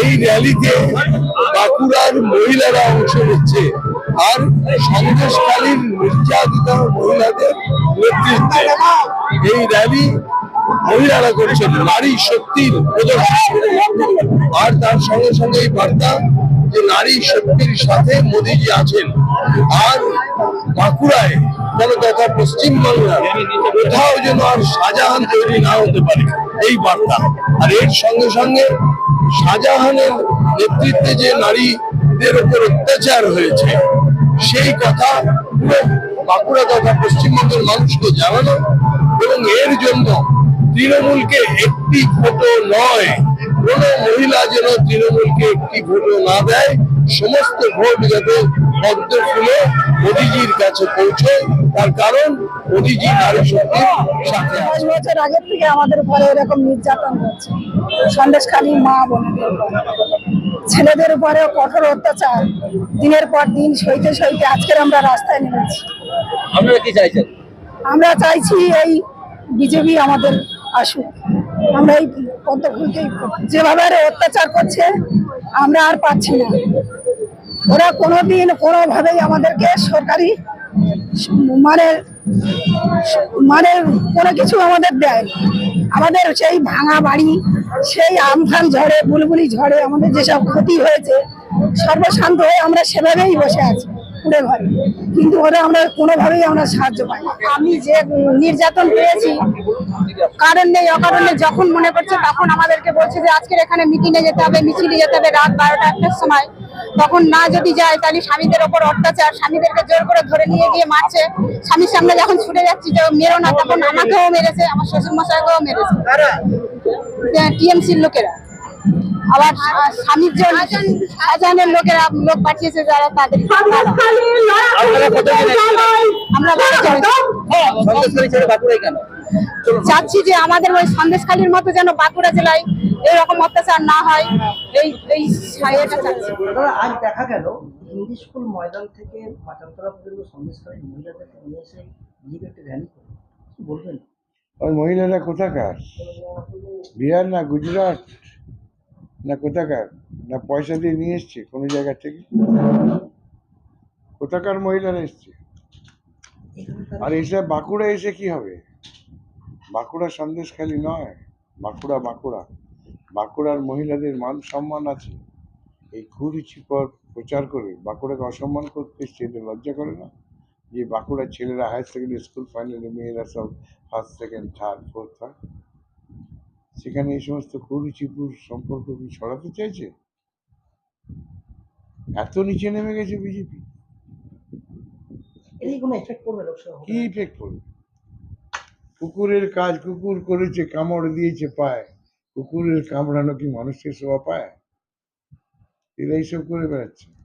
এই র্যালিতে বাঁকুড়ার মহিলারা অংশ নিচ্ছে। আর সন্দেশকালীন নির্যাতিত মহিলাদের নেতৃত্বে এই র্যালি মহিলারা করছেন, নারী শক্তির প্রদর্শন। আর তার সঙ্গে সঙ্গে এই বার্তা যে নারী শক্তির সাথে মোদীজি আছেন। আর বাঁকুড়ায় পশ্চিমবাংলার কোথাও যেন আর শাহজাহান তৈরি না হতে পারে। এই বার্তা। আর এর সঙ্গে সঙ্গে শাহজাহানের নেতৃত্বে যে নারীদের অত্যাচার হয়েছে, সেই কথা বাঁকুড়া তথা পশ্চিমবঙ্গের মানুষকে জানানো এবং এর জন্য তৃণমূলকে একটি ভোটও নয়, কোন মহিলা যেন তৃণমূলকে একটি ভোটও না দেয়, সমস্ত ভোট যাতে পদ্ম ফুলে মোদিজির কাছে পৌঁছয় তার কারণ মোদিজি নারী শক্তির সাথে দশ বছর আগের থেকে আমাদের উপরে এরকম নির্যাতন হচ্ছে। সন্দেশখালী মা বোনদের ছেলেদের উপরে কঠোর অত্যাচার। দিনের পর দিন সইতে সইতে আজকের আমরা রাস্তায় নেমেছি। আপনারা কি চাইছেন? আমরা চাইছি এই বিজেপি আমাদের আসুক। আমরা এই পদ্মফুলকেই যেভাবে আরে অত্যাচার করছে আমরা আর পাচ্ছি না। ওরা কোনোদিন কোনোভাবেই আমাদেরকে সরকারি মানে মানে কোনো কিছু আমাদের দেয় আমাদের সেই ভাঙা বাড়ি, সেই আমফান ঝড়ে, বুলবুলি ঝড়ে আমাদের যেসব ক্ষতি হয়েছে, সর্বশান্ত হয়ে আমরা সেভাবেই বসে আছি কুড়ে ঘরে। কিন্তু ওরা আমরা কোনোভাবেই আমরা সাহায্য পাই। আমি যে নির্যাতন পেয়েছি, কারণ নেই, অকারণে যখন মনে করছে তখন আমাদেরকে বলছে যে আজকের এখানে মিটিংয়ে যেতে হবে, মিছিলে যেতে হবে রাত বারোটা একটার সময়। তখন না যদি যায় তাহলে স্বামীদের ওপর অত্যাচার স্বামীদেরকে জোর করে ধরে নিয়ে গিয়ে মারছে। স্বামীর সামনে যখন ছুটে যাচ্ছি যে মেরো না তখন আমাকেও মেরেছে আমার শ্বশুর মশাইকেও মেরেছে টিএমসির লোকেরা। আবার স্বামীর যে শাহজাহানের লোকেরা লোক পাঠিয়েছে যারা তাদের আমরা চাচ্ছি যে আমাদের ওই সন্দেশখালীর মতো যেন বাঁকুড়া জেলায় এরকম অত্যাচার না হয়। এই এই এটা চাচ্ছি। আজ দেখা গেল হিন্দি স্কুল ময়দান থেকে মাচানতলা পর্যন্ত সন্দেশকারী মহিলাদেরকে নিয়ে এসে বিজেপি একটি র্যালি করে। বলবেন? ওই মহিলারা কোথাকার? বিহার না গুজরাট? না কোথাকার? না পয়সা দিয়ে নিয়ে এসছে কোনো জায়গা থেকে? কোথাকার মহিলারা এসছে? আর এসে বাঁকুড়া এসে কি হবে? বাঁকুড়া সন্দেশখালি নয় বাঁকুড়া বাঁকুড়া। বাঁকুড়ার মহিলাদের মান সম্মান আছে। এই কুরুচি পর প্রচার করে বাঁকুড়াকে অসম্মান করতে এদের লজ্জা করে না? যে বাঁকুড়ার ছেলেরা হায়ার সেকেন্ডারি স্কুল ফাইনালে মেয়েরা সব ফার্স্ট সেকেন্ড থার্ড ফোর্থ হয় সেখানে এই সমস্ত কুরুচিপুর সম্পর্ক কি ছড়াতে চাইছে? এত নিচে নেমে গেছে বিজেপি? কি ইফেক্ট করবে কুকুরের কাজ কুকুর করেছে কামড় দিয়েছে পায়। কুকুরের কামড়ানো কি মানুষকে শোভা পায়? এরা এইসব করে বেড়াচ্ছে।